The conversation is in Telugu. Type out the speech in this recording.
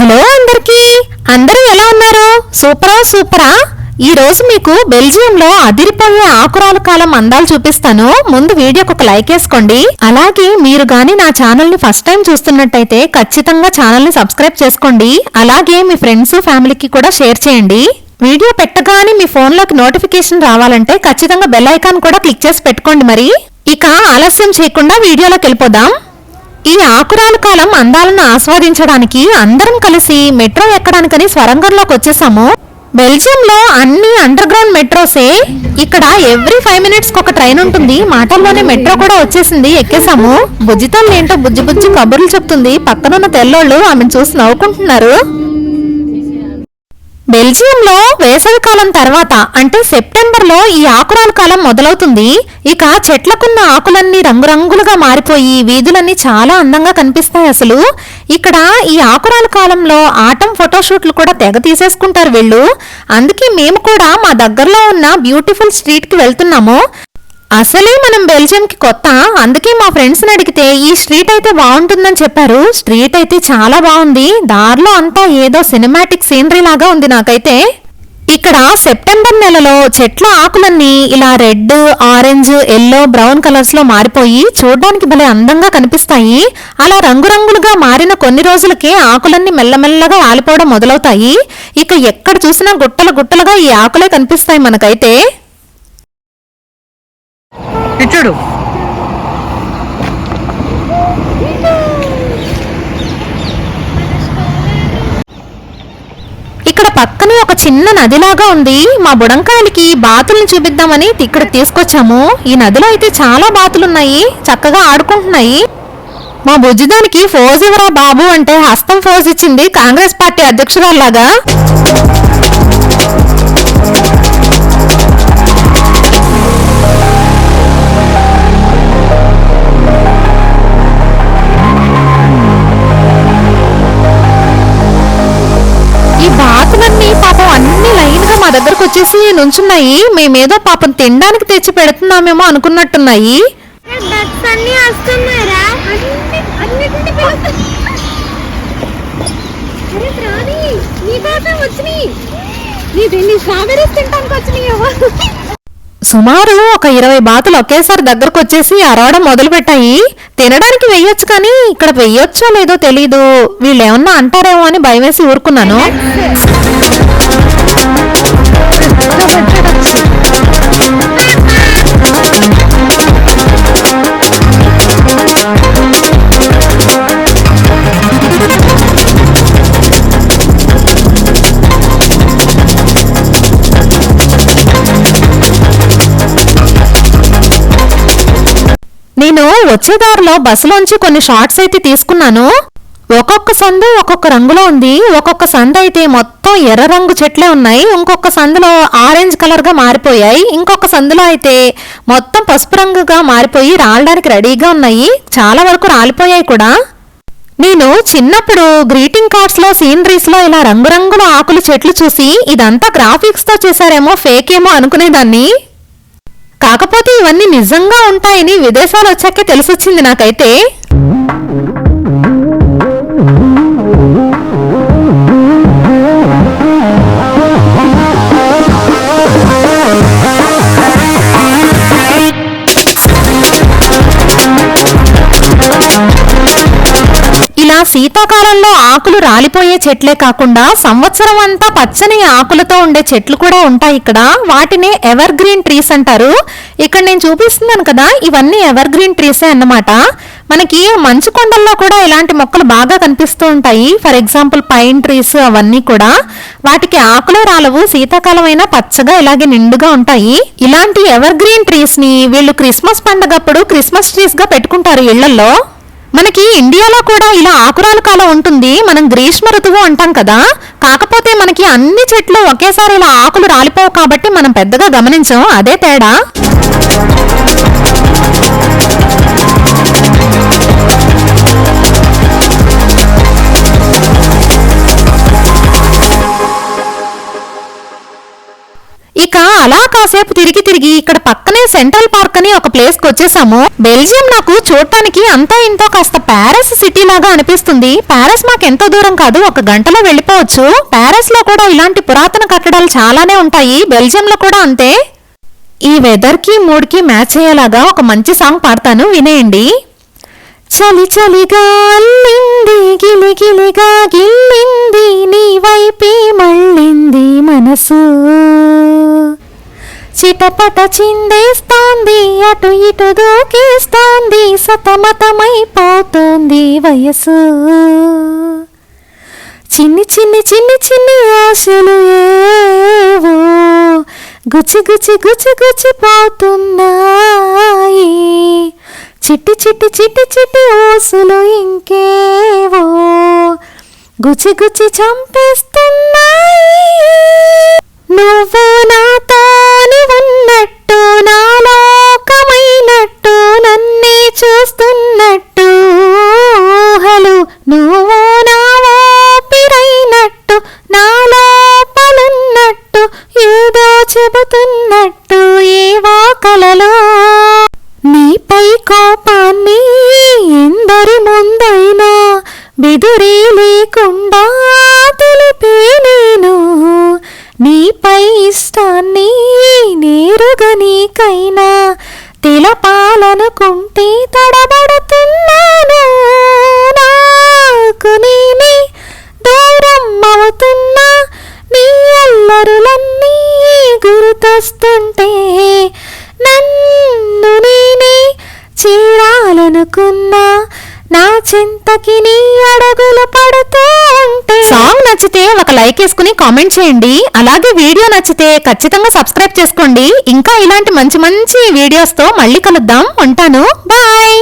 హలో అందరికీ. అందరూ ఎలా ఉన్నారు? సూపరా సూపరా? ఈ రోజు మీకు బెల్జియంలో అదిరిపోయే ఆకురాల కాలం అందాలు చూపిస్తాను. ముందు వీడియోకి ఒక లైక్ వేసుకోండి. అలాగే మీరు గాని నా ఛానల్ని ఫస్ట్ టైం చూస్తున్నట్టయితే ఖచ్చితంగా ఛానల్ని సబ్స్క్రైబ్ చేసుకోండి. అలాగే మీ ఫ్రెండ్స్ ఫ్యామిలీకి కూడా షేర్ చేయండి. వీడియో పెట్టగానే మీ ఫోన్లోకి నోటిఫికేషన్ రావాలంటే ఖచ్చితంగా బెల్ ఐకాన్ కూడా క్లిక్ చేసి పెట్టుకోండి మరి. ఇక ఆలస్యం చేయకుండా వీడియోలోకి వెళ్ళిపోదాం. ఈ ఆకురాల కాలం అందాలను ఆస్వాదించడానికి అందరం కలిసి మెట్రో ఎక్కడానికని స్వరంగంలోకి వచ్చేసాము. బెల్జియంలో అన్ని అండర్ గ్రౌండ్ మెట్రోసే. ఇక్కడ ఎవ్రీ ఫైవ్ మినిట్స్ ఒక ట్రైన్ ఉంటుంది. మాటల్లోనే మెట్రో కూడా వచ్చేసింది. ఎక్కేసాము. బుజ్జితల్లి ఏంటో బుజ్జి బుజ్జి కబుర్లు చెప్తుంది. పక్కనున్న తెల్లోళ్ళు ఆమెను చూసి నవ్వుకుంటున్నారు. బెల్జియంలో వేసవికాలం తర్వాత అంటే సెప్టెంబర్లో ఈ ఆకురాల కాలం మొదలవుతుంది. ఇక చెట్లకున్న ఆకులన్నీ రంగురంగులుగా మారిపోయి వీధులన్నీ చాలా అందంగా కనిపిస్తాయి అసలు. ఇక్కడ ఈ ఆకురాల కాలంలో ఆటం ఫోటోషూట్లు కూడా తెగ తీసేసుకుంటారు వీళ్ళు. అందుకే మేము కూడా మా దగ్గరలో ఉన్న బ్యూటిఫుల్ స్ట్రీట్కి వెళ్తున్నాము. అసలే మనం బెల్జియంకి కొత్త? అందుకే మా ఫ్రెండ్స్ని అడిగితే ఈ స్ట్రీట్ అయితే బాగుంటుందని చెప్పారు. స్ట్రీట్ అయితే చాలా బాగుంది. దారిలో అంతా ఏదో సినిమాటిక్ సీనరీ లాగా ఉంది నాకైతే. ఇక్కడ సెప్టెంబర్ నెలలో చెట్ల ఆకులన్నీ ఇలా రెడ్ ఆరెంజ్ ఎల్లో బ్రౌన్ కలర్స్లో మారిపోయి చూడడానికి భలే అందంగా కనిపిస్తాయి. అలా రంగురంగులుగా మారిన కొన్ని రోజులకే ఆకులన్నీ మెల్లమెల్లగా ఆలిపోవడం మొదలవుతాయి. ఇక ఎక్కడ చూసినా గుట్టలు గుట్టలుగా ఈ ఆకులే కనిపిస్తాయి మనకైతే. ఇచ్చాడు ఇక్కడ పక్కనే ఒక చిన్న నదిలాగా ఉంది. మా బుడంకాయలకి బాతుల్ని చూపిద్దామని ఇక్కడ తీసుకొచ్చాము. ఈ నదిలో అయితే చాలా బాతులున్నాయి. చక్కగా ఆడుకుంటున్నాయి. మా బుజ్జిదానికి ఫోజ్ ఇవ్వరా బాబు అంటే హస్తం ఫోజ్ ఇచ్చింది కాంగ్రెస్ పార్టీ అధ్యక్షురాల్లాగా. ఈ బాతులన్నీ పాపం అన్ని లైన్గా మా దగ్గరకు వచ్చేసి నుంచున్నాయి. మేమేదో పాపం తినడానికి తెచ్చి పెడుతున్నామేమో అనుకున్నట్టున్నాయి. బగ్స్ అన్ని వచ్చినాయి. నీ నీ స్ట్రాబెరీస్ తినడానికి వచ్చినాయి సుమారు ఒక ఇరవై బాతులు ఒకేసారి దగ్గరకు వచ్చేసి అరవడం మొదలుపెట్టాయి. తినడానికి వెయ్యొచ్చు కానీ ఇక్కడ వెయ్యొచ్చో లేదో తెలీదు. వీళ్ళు ఏమన్నా అంటారేమో అని భయమేసి ఊరుకున్నాను. నేను వచ్చే దారిలో బస్సులోంచి కొన్ని షార్ట్స్ అయితే తీసుకున్నాను. ఒక్కొక్క సందు ఒక్కొక్క రంగులో ఉంది. ఒక్కొక్క సందు అయితే మొత్తం ఎర్ర రంగు చెట్లే ఉన్నాయి. ఇంకొక సందులో ఆరెంజ్ కలర్గా మారిపోయాయి. ఇంకొక సందులో అయితే మొత్తం పసుపు రంగుగా మారిపోయి రాలడానికి రెడీగా ఉన్నాయి. చాలా వరకు రాలిపోయాయి కూడా. నేను చిన్నప్పుడు గ్రీటింగ్ కార్డ్స్లో సీనరీస్లో ఇలా రంగురంగుల ఆకులు చెట్లు చూసి ఇదంతా గ్రాఫిక్స్తో చేశారేమో ఫేక్ ఏమో అనుకునేదాన్ని. కాకపోతే ఇవన్నీ నిజంగా ఉంటాయని విదేశాలు వచ్చాకే తెలిసొచ్చింది నాకైతే. ఇలా సీతా ఆకులు రాలిపోయే చెట్లే కాకుండా సంవత్సరం అంతా పచ్చని ఆకులతో ఉండే చెట్లు కూడా ఉంటాయి ఇక్కడ. వాటినే ఎవర్ గ్రీన్ ట్రీస్ అంటారు. ఇక్కడ నేను చూపిస్తున్నాను కదా ఇవన్నీ ఎవర్ గ్రీన్ ట్రీసే అన్నమాట. మనకి మంచు కొండల్లో కూడా ఇలాంటి మొక్కలు బాగా కనిపిస్తూ ఉంటాయి. ఫర్ ఎగ్జాంపుల్ పైన్ ట్రీస్ అవన్నీ కూడా. వాటికి ఆకులే రాలవు శీతాకాలం అయినా పచ్చగా ఇలాగే నిండుగా ఉంటాయి. ఇలాంటి ఎవర్ గ్రీన్ ట్రీస్ని వీళ్ళు క్రిస్మస్ పండగప్పుడు క్రిస్మస్ ట్రీస్గా పెట్టుకుంటారు ఇళ్ళలో మనకి ఇండియాలో కూడా ఇలా ఆకురాల కాలం ఉంటుంది. మనం గ్రీష్మ ఋతువు అంటాం కదా. కాకపోతే మనకి అన్ని చెట్లు ఒకేసారి ఇలా ఆకులు రాలిపోవు కాబట్టి మనం పెద్దగా గమనించాం అదే తేడా. అలా కాసేపు తిరిగి తిరిగి ఇక్కడ పక్కనే సెంట్రల్ పార్క్ అని ఒక ప్లేస్కి వచ్చేసాము. బెల్జియం నాకు చూడటానికి అంతా ఇంతో కాస్త ప్యారిస్ సిటీ లాగా అనిపిస్తుంది. ప్యారిస్ మాకు ఎంతో దూరం కాదు ఒక గంటలో వెళ్ళిపోవచ్చు. ప్యారిస్లో కూడా ఇలాంటి పురాతన కట్టడాలు చాలానే ఉంటాయి. బెల్జియం లో కూడా అంతే. ఈ వెదర్కి మూడ్కి మ్యాచ్ అయ్యేలాగా ఒక మంచి సాంగ్ పాడతాను. వినేయండి. చలి చలిగా అల్లింది గిలిగిలిగా గిల్లింది నీ వైపే మళ్ళింది మనసు. చిటపట చిందేస్తోంది అటు ఇటు దూకేస్తోంది సతమతమైపోతోంది వయసు చిన్ని చిన్ని చిన్ని చిన్ని ఆశలు ఏవో గుచ్చి గుచ్చి గుచ్చి గుచ్చి పోతున్నాయి. చిట్టి చిట్టి చిట్టి చిట్టి ఓసులు ఇంకేవో గుచ్చి గుచ్చి చంపేస్తా చూస్తున్నట్టు ఊహలు నువ్వు నా ఊపిరైనట్టు నా లోపలున్నట్టు ఏదో చెబుతున్నట్టు ఏవో కలలో నీపై కోపాన్ని ఎందరి ముందైనా బెదురే లేకుండా తెలిపే నేను. నీపై ఇష్టాన్ని నేరుగా నీకైనా తెలపాలనుకుంటే తడబడుతున్నాను. నాకు నేనే దూరం అవుతున్నా. నీ అల్లరులన్నీ గుర్తొస్తుంటే నన్ను నేనే చేరాలనుకున్నా. నా చింతకి నీ అడుగులు పడు నచ్చితే ఒక లైక్ వేసుకుని కామెంట్ చేయండి. అలాగే వీడియో నచ్చితే ఖచ్చితంగా సబ్స్క్రైబ్ చేసుకోండి. ఇంకా ఇలాంటి మంచి మంచి వీడియోస్తో మళ్ళీ కలుద్దాం. ఉంటాను. బాయ్.